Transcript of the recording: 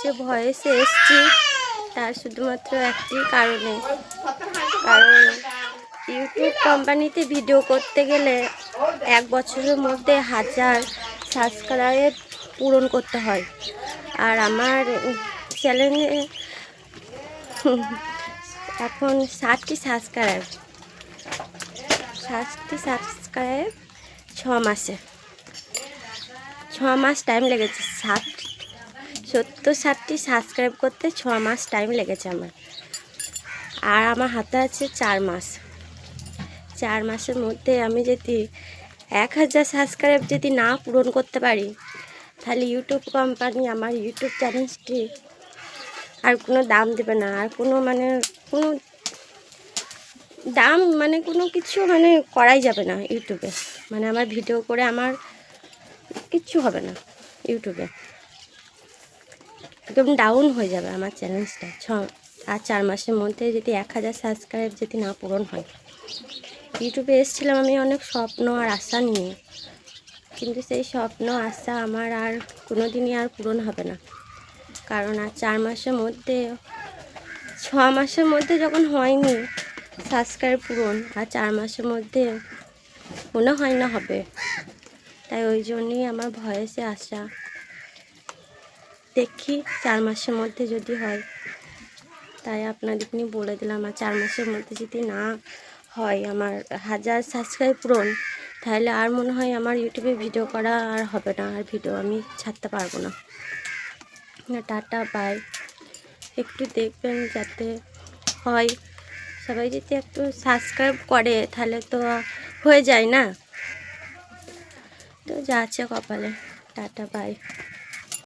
যে ভয়েসে এসছি, তার শুধুমাত্র একটি কারণে। কারণ ইউটিউব কোম্পানিতে ভিডিও করতে গেলে এক বছরের মধ্যে হাজার সাবস্ক্রাইব পূরণ করতে হয়। আর আমার চ্যানেলে এখন ষাটটি সাবস্ক্রাইব ষাটটি সাবস্ক্রাইব ছ মাসে। ছ মাস টাইম লেগেছে। ষাট সত্তর ষাটটি সাবস্ক্রাইব করতে ছ মাস টাইম লেগেছে আমার। আর আমার হাতে আছে চার মাস। চার মাসের মধ্যে আমি যদি এক হাজার সাবস্ক্রাইব যদি না পূরণ করতে পারি, তাহলে ইউটিউব কোম্পানি আমার ইউটিউব চ্যানেলটি আর কোনো দাম দেবে না। আর কোনো মানে কোনো দাম মানে কোনো কিছু মানে করাই যাবে না ইউটিউবে মানে আমার ভিডিও করে আমার কিচ্ছু হবে না ইউটিউবে একদম ডাউন হয়ে যাবে আমার চ্যালেঞ্জটা ছ, আর চার মাসের মধ্যে যদি এক হাজার সাবস্ক্রাইব যদি না পূরণ হয়। ইউটিউবে এসেছিলাম আমি অনেক স্বপ্ন আর আশা নিয়ে। কিন্তু সেই স্বপ্ন, আশা আমার আর কোনো দিনই আর পূরণ হবে না। কারণ আর চার মাসের মধ্যে, ছ মাসের মধ্যে যখন হয়নি সাবস্ক্রাইব পূরণ, আর চার মাসের মধ্যে মনে হয় না হবে। তাই ওই জন্যই আমার ভয়েসে আসা দেখি, চার মাসের মধ্যে যদি হয়। তাই আপনাদের নিয়ে বলে দিলাম, আর চার মাসের মধ্যে যদি না হয়, আমার হাজার সাবস্ক্রাইব পূরণ, তাহলে আর মনে হয় আমার ইউটিউবে ভিডিও করা আর হবে না, আর ভিডিও আমি ছাড়তে পারব না। টাটা বাই একটু দেখবেন যাতে হয়। সবাই যদি একটু সাবস্ক্রাইব করে, তাহলে তো হয়ে যায় না। তো যা আছে কপালে। Tata bye